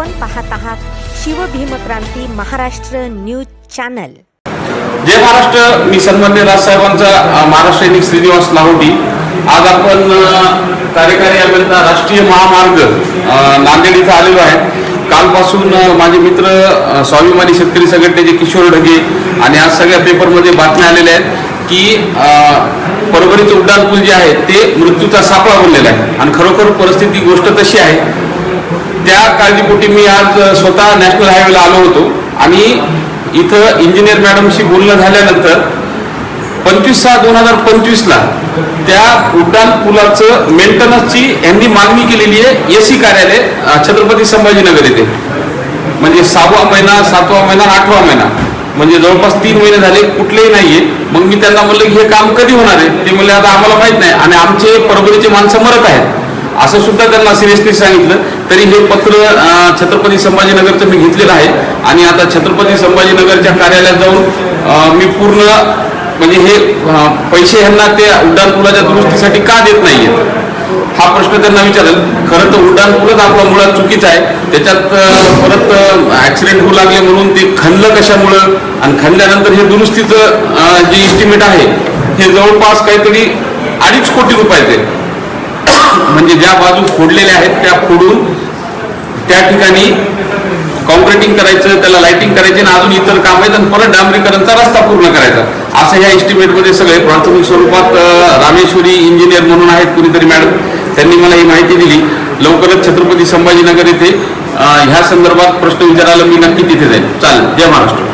आपण पाहत आहात शिवभीमक्रांती महाराष्ट्र न्यूज चॅनल. जय महाराष्ट्र मी सन्मान्य राजसाहेबांचा महाराष्ट्र सैनिक श्रीनिवास लाहोटी. आज आपण कार्यकारी अभियंता राष्ट्रीय महामार्ग नांदेड इथं आलेलो आहे. कालपासून माझे मित्र स्वाभिमानी शेतकरी संघटनेचे किशोर ढगे आणि आज सगळ्या पेपरमध्ये बातम्या आलेल्या आहेत की परभणीचं उड्डाणपूल जे आहे ते मृत्यूचा सापळा बनलेला आहे. आणि खरोखर परिस्थिती गोष्ट तशी आहे. त्या काळजीपोटी मी आज स्वतः नॅशनल हायवेला आलो होतो. आणि इथं इंजिनियर मॅडमशी बोलणं झाल्यानंतर पंचवीस सहा दोन हजार पंचवीसला त्या उड्डाण पुलाचं मेंटेनन्सची यांनी मागणी केलेली आहे एसी कार्यालय छत्रपती संभाजीनगर येथे. म्हणजे सहावा महिना सातवा महिना आठवा महिना. म्हणजे जवळपास तीन महिने झाले कुठलेही नाहीये. मग मी त्यांना म्हणलं की हे काम कधी होणार आहे? ते म्हणले आता आम्हाला माहीत नाही. आणि आमचे परभणीचे माणसं मरत आहेत. असं सुद्धा त्यांना सिरियसली सांगितलं. तरी हे पत्र छत्रपती संभाजीनगरचं मी घेतलेलं आहे. आणि आता छत्रपती संभाजीनगरच्या कार्यालयात जाऊन मी पूर्ण म्हणजे हे पैसे ह्यांना त्या उड्डाणपुलाच्या दुरुस्तीसाठी का देत नाही हा प्रश्न त्यांना विचारेल. खरं तर उड्डाणपूलच आपला मुळात चुकीचा आहे. त्याच्यात परत ऍक्सिडेंट होऊ लागले म्हणून ते खणलं कशामुळं? आणि खणल्यानंतर हे दुरुस्तीचं जे इस्टिमेट आहे हे जवळपास काहीतरी अडीच कोटी रुपयाचे म्हणजे ज्या बाजू फोडलेल्या आहेत त्या फोडून त्या ठिकाणी कॉन्क्रिटिंग करायचं त्याला लाइटिंग करायची आणि अजून इतर काम आहेत आणि परत डांबरीकरणचा रस्ता पूर्ण करायचा. असं ह्या एस्टिमेटमध्ये सगळे प्राथमिक स्वरूपात रामेश्वरी इंजिनियर म्हणून आहेत कुणीतरी मॅडम त्यांनी मला ही माहिती दिली. लवकरच छत्रपती संभाजीनगर येथे ह्या संदर्भात प्रश्न विचारायला मी नक्की तिथे जाईल चालेल. जय महाराष्ट्र.